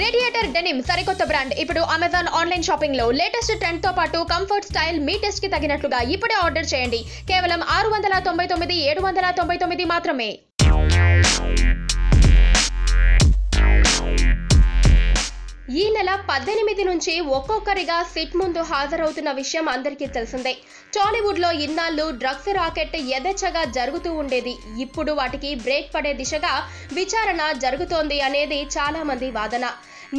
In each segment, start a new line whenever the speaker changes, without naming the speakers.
Radiator denim సరికొత్త brand ఇప్పుడు Amazon online షాపింగ్లో లేటెస్ట్ ట్రెండ్తో పాటు కంఫర్ట్ స్టైల్ మీ టెస్ట్కి తగినట్లుగా ఇప్పుడే ఆర్డర్ చేయండి. కేవలం ఆరు వందల తొంభై తొమ్మిది ఏడు వందల తొంభై తొమ్మిది మాత్రమే. నెల పద్దెనిమిది నుంచి ఒక్కొక్కరిగా సిట్ ముందు హాజరవుతున్న విషయం అందరికీ తెలిసిందే. టాలీవుడ్లో ఇన్నాళ్ళు డ్రగ్స్ రాకెట్ యథేచ్ఛగా జరుగుతూ ఉండేది. ఇప్పుడు వాటికి బ్రేక్ పడే దిశగా విచారణ జరుగుతోంది అనేది చాలా మంది వాదన.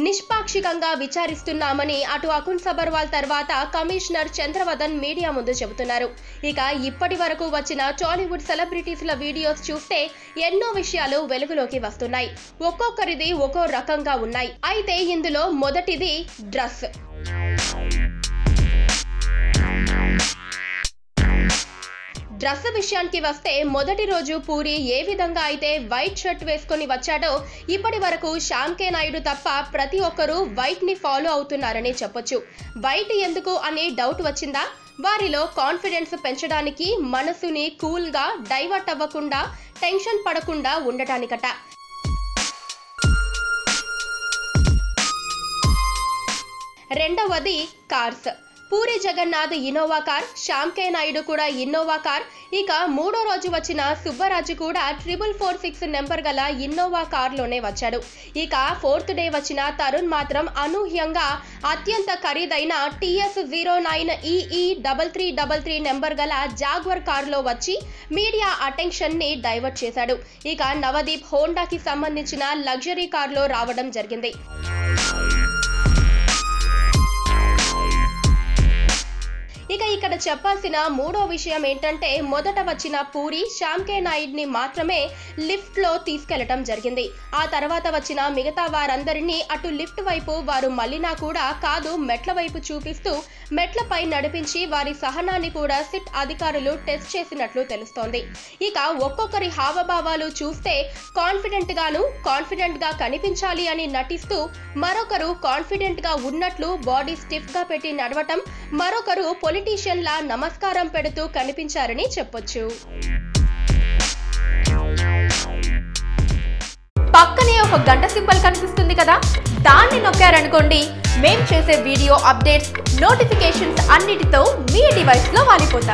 నిష్పాక్షికంగా విచారిస్తున్నామని అటు అకున్ సబర్వాల్ తర్వాత కమిషనర్ చంద్రవదన్ మీడియా ముందు చెబుతున్నారు. ఇక ఇప్పటి వరకు వచ్చిన టాలీవుడ్ సెలబ్రిటీస్ల వీడియోస్ చూస్తే ఎన్నో విషయాలు వెలుగులోకి వస్తున్నాయి. ఒక్కొక్కరిది ఒక్కో రకంగా ఉన్నాయి. అయితే ఇందులో మొదటిది డ్రస్. డ్రెస్ విషయానికి వస్తే మొదటి రోజు పూరి ఏ విధంగా అయితే వైట్ షర్ట్ వేసుకొని వచ్చాడో ఇప్పటి వరకు శ్యామ్కే నాయుడు తప్ప ప్రతి ఒక్కరూ వైట్ని ఫాలో అవుతున్నారని చెప్పొచ్చు. వైట్ ఎందుకు అనే డౌట్ వచ్చిందా? వారిలో కాన్ఫిడెన్స్ పెంచడానికి మనసుని కూల్గా డైవర్ట్ అవ్వకుండా టెన్షన్ పడకుండా ఉండటానికట. రెండవది cars. Puri Jagannath Innova car Shyam K Naidu కూడా ఇన్నోవా కార్. ఇక మూడో రోజు వచ్చిన సుబ్బరాజు కూడా ట్రిపుల్ ఫోర్ సిక్స్ నెంబర్ గల ఇన్నోవా కార్లోనే వచ్చాడు. ఇక ఫోర్త్ డే వచ్చిన తరుణ్ మాత్రం అనూహ్యంగా అత్యంత ఖరీదైన TS zero nine EE double three double three number గల జాగ్వర్ కారులో వచ్చి మీడియా అటెన్షన్ని డైవర్ట్ చేశాడు. ఇక నవదీప్ హోండాకి సంబంధించిన లగ్జరీ కార్లో రావడం జరిగింది. ఇక్కడ చెప్పాల్సిన మూడో విషయం ఏంటంటే మొదట వచ్చిన పూరి శ్యామ్కే నాయుడిని మాత్రమే లిఫ్ట్లో తీసుకెళ్ళటం జరిగింది. ఆ తర్వాత వచ్చిన మిగతా వారందరినీ అటు లిఫ్ట్ వైపు వారు మళ్ళినా కూడా కాదు మెట్ల వైపు చూపిస్తూ మెట్లపై నడిపించి వారి సహనాన్ని కూడా సిట్ అధికారులు టెస్ట్ చేసినట్లు తెలుస్తోంది. ఇక ఒక్కొక్కరి హావభావాలు చూస్తే కాన్ఫిడెంట్గాను కాన్ఫిడెంట్గా కనిపించాలి అని నటిస్తూ మరొకరు కాన్ఫిడెంట్గా ఉన్నట్లు బాడీ స్టిఫ్గా పెట్టి నడవటం మరొకరు పొలిటీషియన్ లా నమస్కారం పెడుతూ కనిపించారని చెప్పొచ్చు.
పక్కనే ఒక గంట సింబల్ కనిపిస్తుంది కదా? దాన్ని నొక్కారనుకోండి మేం చేసే వీడియో అప్డేట్స్ నోటిఫికేషన్స్ అన్నిటితో మీ డివైస్లో వాలిపోతాం.